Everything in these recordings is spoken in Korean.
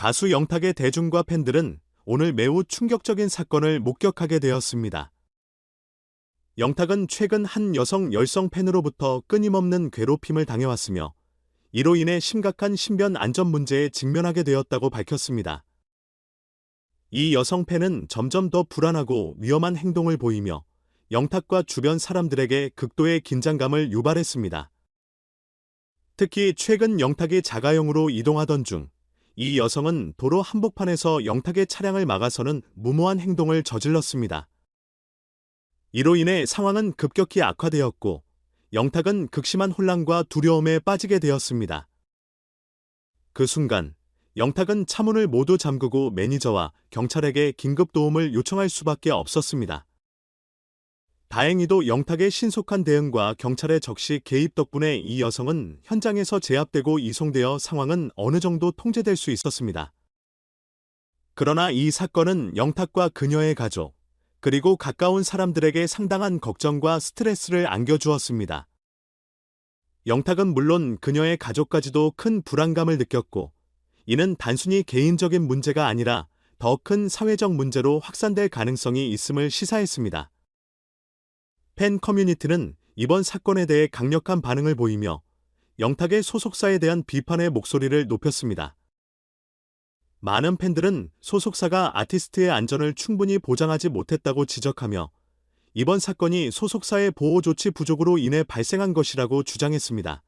가수 영탁의 대중과 팬들은 오늘 매우 충격적인 사건을 목격하게 되었습니다. 영탁은 최근 한 여성 열성 팬으로부터 끊임없는 괴롭힘을 당해왔으며 이로 인해 심각한 신변 안전 문제에 직면하게 되었다고 밝혔습니다. 이 여성 팬은 점점 더 불안하고 위험한 행동을 보이며 영탁과 주변 사람들에게 극도의 긴장감을 유발했습니다. 특히 최근 영탁이 자가용으로 이동하던 중 이 여성은 도로 한복판에서 영탁의 차량을 막아서는 무모한 행동을 저질렀습니다. 이로 인해 상황은 급격히 악화되었고 영탁은 극심한 혼란과 두려움에 빠지게 되었습니다. 그 순간 영탁은 차문을 모두 잠그고 매니저와 경찰에게 긴급 도움을 요청할 수밖에 없었습니다. 다행히도 영탁의 신속한 대응과 경찰의 적시 개입 덕분에 이 여성은 현장에서 제압되고 이송되어 상황은 어느 정도 통제될 수 있었습니다. 그러나 이 사건은 영탁과 그녀의 가족, 그리고 가까운 사람들에게 상당한 걱정과 스트레스를 안겨주었습니다. 영탁은 물론 그녀의 가족까지도 큰 불안감을 느꼈고, 이는 단순히 개인적인 문제가 아니라 더 큰 사회적 문제로 확산될 가능성이 있음을 시사했습니다. 팬 커뮤니티는 이번 사건에 대해 강력한 반응을 보이며 영탁의 소속사에 대한 비판의 목소리를 높였습니다. 많은 팬들은 소속사가 아티스트의 안전을 충분히 보장하지 못했다고 지적하며 이번 사건이 소속사의 보호 조치 부족으로 인해 발생한 것이라고 주장했습니다.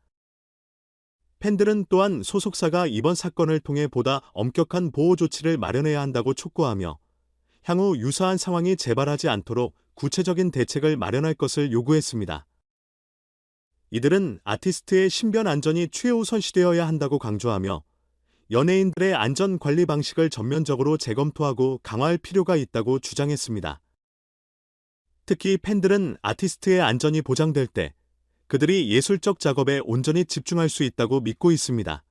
팬들은 또한 소속사가 이번 사건을 통해 보다 엄격한 보호 조치를 마련해야 한다고 촉구하며 향후 유사한 상황이 재발하지 않도록 구체적인 대책을 마련할 것을 요구했습니다. 이들은 아티스트의 신변 안전이 최우선시되어야 한다고 강조하며 연예인들의 안전 관리 방식을 전면적으로 재검토하고 강화할 필요가 있다고 주장했습니다. 특히 팬들은 아티스트의 안전이 보장될 때 그들이 예술적 작업에 온전히 집중할 수 있다고 믿고 있습니다.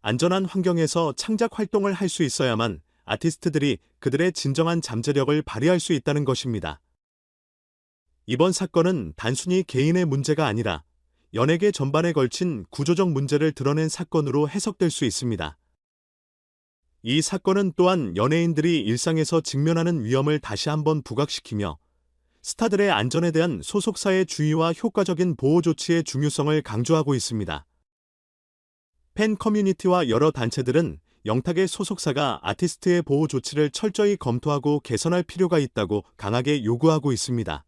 안전한 환경에서 창작 활동을 할 수 있어야만 아티스트들이 그들의 진정한 잠재력을 발휘할 수 있다는 것입니다. 이번 사건은 단순히 개인의 문제가 아니라 연예계 전반에 걸친 구조적 문제를 드러낸 사건으로 해석될 수 있습니다. 이 사건은 또한 연예인들이 일상에서 직면하는 위험을 다시 한번 부각시키며 스타들의 안전에 대한 소속사의 주의와 효과적인 보호 조치의 중요성을 강조하고 있습니다. 팬 커뮤니티와 여러 단체들은 영탁의 소속사가 아티스트의 보호 조치를 철저히 검토하고 개선할 필요가 있다고 강하게 요구하고 있습니다.